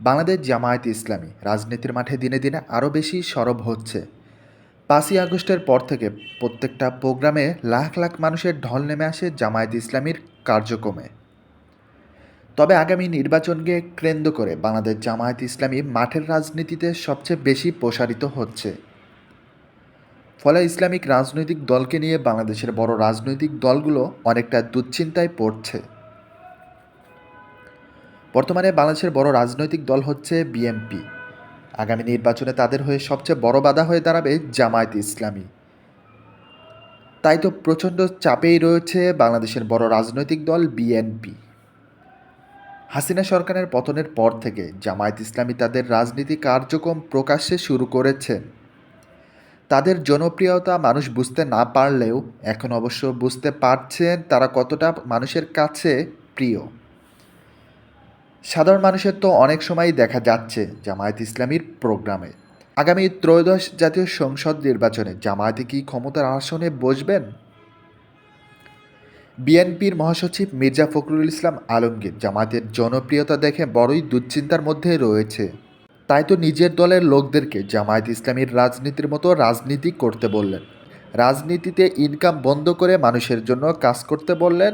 বাংলাদেশ জামায়াত ইসলামী রাজনীতির মাঠে দিনে দিনে আরও বেশি সরব হচ্ছে। পাঁচই আগস্টের পর থেকে প্রত্যেকটা প্রোগ্রামে লাখ লাখ মানুষের ঢল নেমে আসে জামায়াত ইসলামীর কার্যক্রমে। তবে আগামী নির্বাচনকে কেন্দ্র করে বাংলাদেশ জামায়াত ইসলামী মাঠের রাজনীতিতে সবচেয়ে বেশি প্রসারিত হচ্ছে। ফলে ইসলামিক রাজনৈতিক দলকে নিয়ে বাংলাদেশের বড় রাজনৈতিক দলগুলো অনেকটা দুশ্চিন্তায় পড়ছে। বর্তমানে বাংলাদেশের বড় রাজনৈতিক দল হচ্ছে বিএনপি। আগামী নির্বাচনে তাদের হয়ে সবচেয়ে বড় বাধা হয়ে দাঁড়াবে জামায়াত ইসলামী। তাই তো প্রচণ্ড চাপেই রয়েছে বাংলাদেশের বড় রাজনৈতিক দল বিএনপি। হাসিনা সরকারের পতনের পর থেকে জামায়াত ইসলামী তাদের রাজনীতি কার্যক্রম প্রকাশ্যে শুরু করেছেন তাদের জনপ্রিয়তা মানুষ বুঝতে না পারলেও এখন অবশ্য বুঝতে পারছেন তারা কতটা মানুষের কাছে প্রিয়। সাধারণ মানুষের তো অনেক সময়ই দেখা যাচ্ছে জামায়াত ইসলামীর প্রোগ্রামে। আগামী ত্রয়োদশ জাতীয় সংসদ নির্বাচনে জামায়াতে কি ক্ষমতার আসনে বসবেন? বিএনপির মহাসচিব মির্জা ফখরুল ইসলাম আলমগীর জামায়াতের জনপ্রিয়তা দেখে বড়ই দুশ্চিন্তার মধ্যে রয়েছে। তাই তো নিজের দলের লোকদেরকে জামায়াত ইসলামীর রাজনীতির মতো রাজনীতি করতে বললেন। রাজনীতিতে ইনকাম বন্ধ করে মানুষের জন্য কাজ করতে বললেন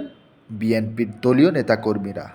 বিএনপির দলীয় নেতাকর্মীরা।